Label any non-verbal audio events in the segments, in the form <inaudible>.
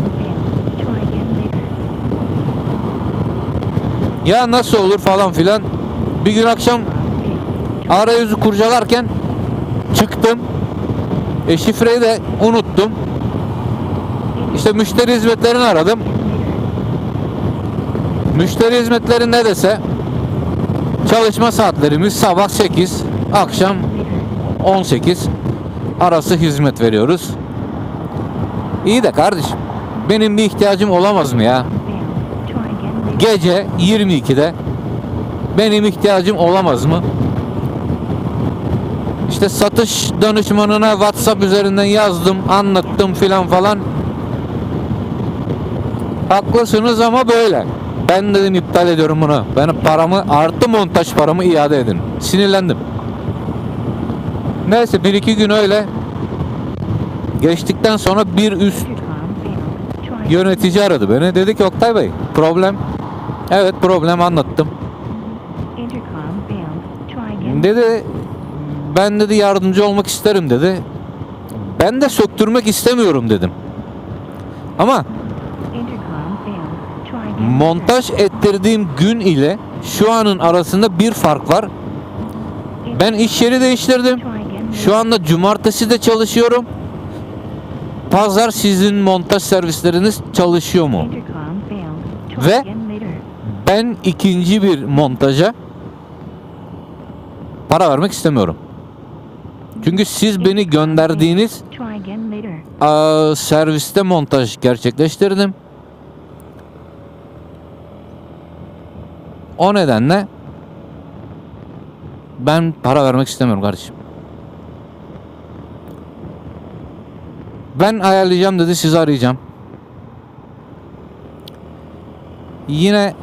gitme. Ya nasıl olur falan filan. Bir gün akşam arayüzü kurcalarken çıktım. E şifreyi de unuttum. İşte müşteri hizmetlerini aradım. Müşteri hizmetleri ne dese çalışma saatlerimiz sabah 8, akşam 18 arası hizmet veriyoruz. İyi de kardeşim benim bir ihtiyacım olamaz mı ya? Gece 22'de benim ihtiyacım olamaz mı? İşte satış danışmanına WhatsApp üzerinden yazdım, anlattım filan falan. Haklısınız ama böyle. Ben dedim iptal ediyorum bunu. Benim paramı artı montaj paramı iade edin. Sinirlendim. Neyse bir iki gün öyle geçtikten sonra bir üst yönetici aradı beni. Dedi ki Oktay Bey problem. Evet problem anlattım. Dedi ben dedi yardımcı olmak isterim dedi. Ben de söktürmek istemiyorum dedim. Ama montaj ettirdiğim gün ile şu anın arasında bir fark var. Ben iş yeri değiştirdim. Şu anda cumartesi de çalışıyorum. Pazar sizin montaj servisleriniz çalışıyor mu? Ve-. Ben ikinci bir montaja para vermek istemiyorum. Çünkü siz beni gönderdiğiniz aa, serviste montaj gerçekleştirdim. O nedenle ben para vermek istemiyorum kardeşim. Ben ayarlayacağım dedi sizi arayacağım. Yine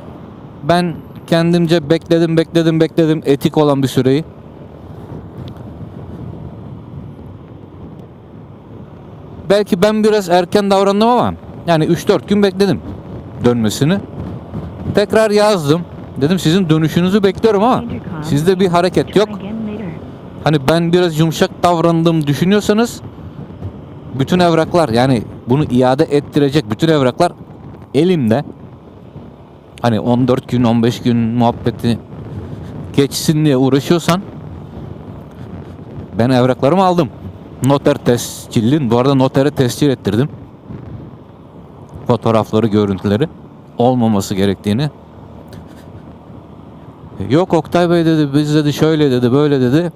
ben kendimce bekledim bekledim bekledim etik olan bir süreyi. Belki ben biraz erken davrandım ama yani 3-4 gün bekledim dönmesini. Tekrar yazdım. Dedim sizin dönüşünüzü bekliyorum ama sizde bir hareket yok. Hani ben biraz yumuşak davrandım düşünüyorsanız bütün evraklar yani bunu iade ettirecek bütün evraklar elimde. Hani 14 gün 15 gün muhabbeti geçsin diye uğraşıyorsan ben evraklarımı aldım. Noter tescillin. Bu arada notere tescil ettirdim. Fotoğrafları, görüntüleri olmaması gerektiğini. Yok Oktay Bey dedi biz dedi şöyle dedi böyle dedi.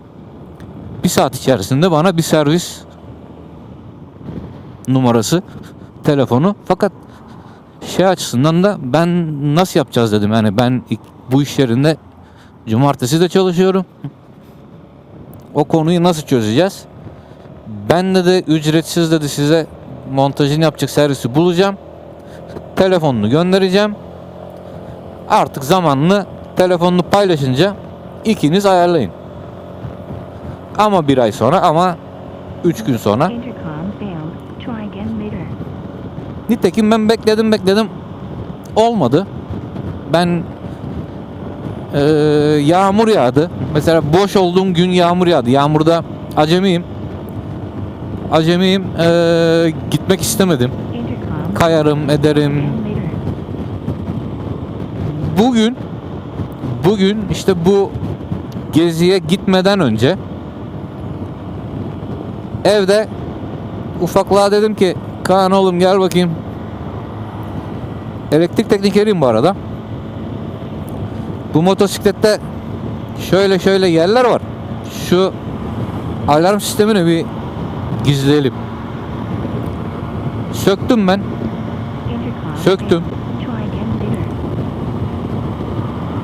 Bir saat içerisinde bana bir servis numarası telefonu. Fakat şey açısından da ben nasıl yapacağız dedim. Yani ben bu iş yerinde cumartesi de çalışıyorum. O konuyu nasıl çözeceğiz? Ben de de ücretsiz dedi size montajını yapacak servisi bulacağım. Telefonunu göndereceğim. Artık zamanlı telefonunu paylaşınca ikiniz ayarlayın. Ama bir ay sonra ama üç gün sonra Nitekim ben bekledim bekledim. Olmadı. Ben eee, yağmur yağdı. Mesela boş olduğum gün yağmur yağdı. Yağmurda acemiyim. Acemiyim. Eee, gitmek istemedim. Kayarım, ederim. Bugün bugün işte bu geziye gitmeden önce evde ufaklığa dedim ki Kaan oğlum gel bakayım. Elektrik teknikeriyim bu arada. Bu motosiklette şöyle şöyle yerler var. Şu alarm sistemini bir gizleyelim. Söktüm ben. Söktüm.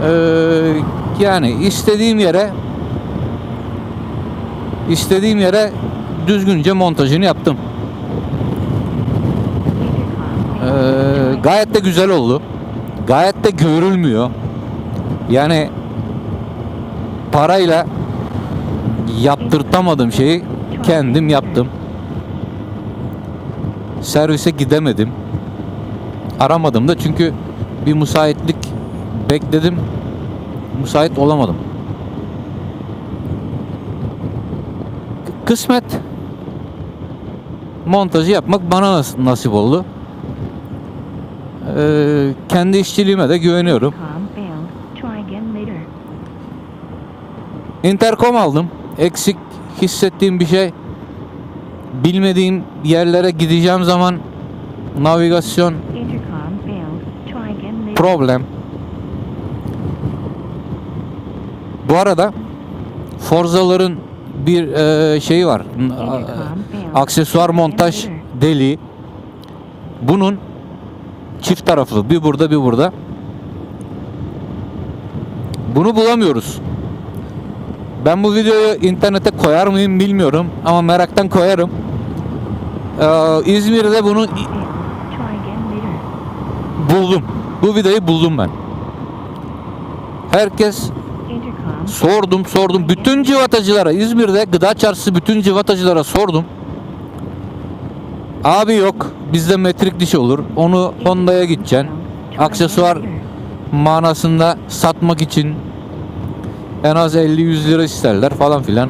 Ee, yani istediğim yere istediğim yere düzgünce montajını yaptım. Intercom Ee, failed. Gayet de güzel oldu. Gayet de görülmüyor. Yani parayla yaptırtamadığım şeyi kendim yaptım. Servise gidemedim. Aramadım da çünkü bir müsaitlik bekledim. Müsait olamadım. Kısmet montajı yapmak bana nas- nasip oldu. Ee, kendi işçiliğime de güveniyorum. Intercom aldım. Eksik hissettiğim bir şey bilmediğim yerlere gideceğim zaman navigasyon problem. Bu arada Forza'ların bir e, şeyi var. Aksesuar montaj deliği. Bunun çift taraflı. Bir burada bir burada. Bunu bulamıyoruz. Ben bu videoyu internete koyar mıyım bilmiyorum ama meraktan koyarım. Ee, İzmir'de bunu buldum. Bu videoyu buldum ben. Herkes sordum sordum. Bütün civatacılara İzmir'de gıda çarşısı bütün civatacılara sordum. Abi yok. Bizde metrik diş olur. Onu Honda'ya gideceksin. Aksesuar manasında satmak için en az 50-100 lira isterler falan filan.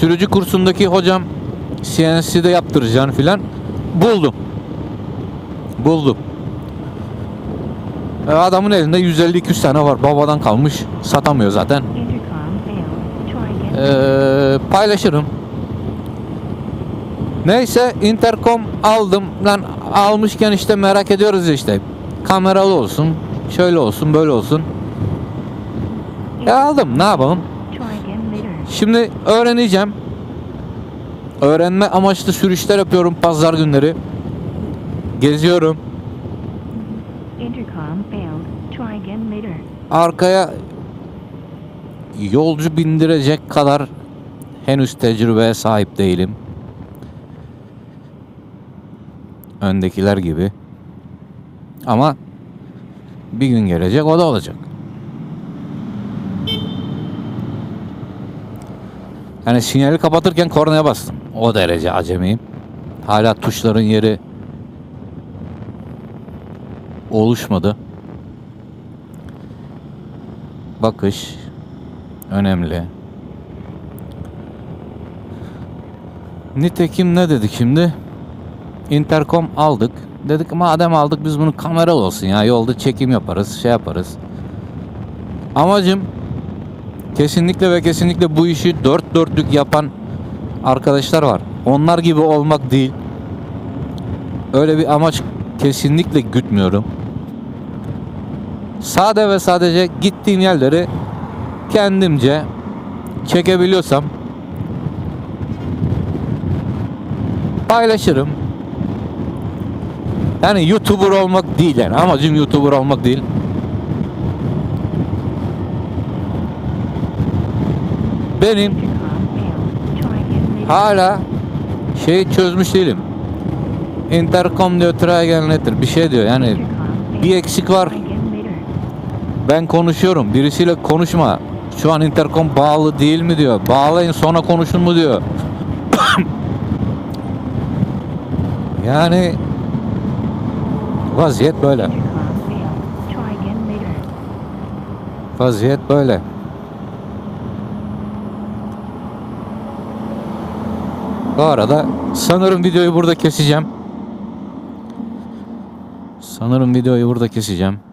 Sürücü kursundaki hocam CNC'de yaptıracaksın filan. Buldum. Buldum. E, Adamın elinde 150-200 tane var. Babadan kalmış. Satamıyor zaten. Ee, paylaşırım. Neyse intercom aldım. Lan almışken işte merak ediyoruz işte. Kameralı olsun. Şöyle olsun böyle olsun. Ya aldım ne yapalım. Şimdi öğreneceğim. Öğrenme amaçlı sürüşler yapıyorum pazar günleri. Geziyorum. Arkaya yolcu bindirecek kadar henüz tecrübeye sahip değilim. Öndekiler gibi. Ama bir gün gelecek o da olacak. Yani sinyali kapatırken kornaya bastım. O derece acemiyim. Hala tuşların yeri oluşmadı. Bakış önemli. Nitekim ne dedik şimdi? Intercom aldık. Dedik madem aldık biz bunu kameralı olsun ya. Yolda çekim yaparız, şey yaparız. Amacım kesinlikle ve kesinlikle bu işi dört dörtlük yapan arkadaşlar var. Onlar gibi olmak değil. Öyle bir amaç kesinlikle gütmüyorum. Sade ve sadece gittiğim yerleri kendimce çekebiliyorsam paylaşırım. Yani YouTuber olmak değil yani amacım YouTuber olmak değil. Benim hala şeyi çözmüş değilim. Intercom diyor later bir şey diyor yani bir eksik var. Ben konuşuyorum. Birisiyle konuşma. Şu an interkom bağlı değil mi diyor. Bağlayın sonra konuşun mu diyor. <coughs> yani vaziyet böyle. Vaziyet böyle. Bu arada sanırım videoyu burada keseceğim. Sanırım videoyu burada keseceğim.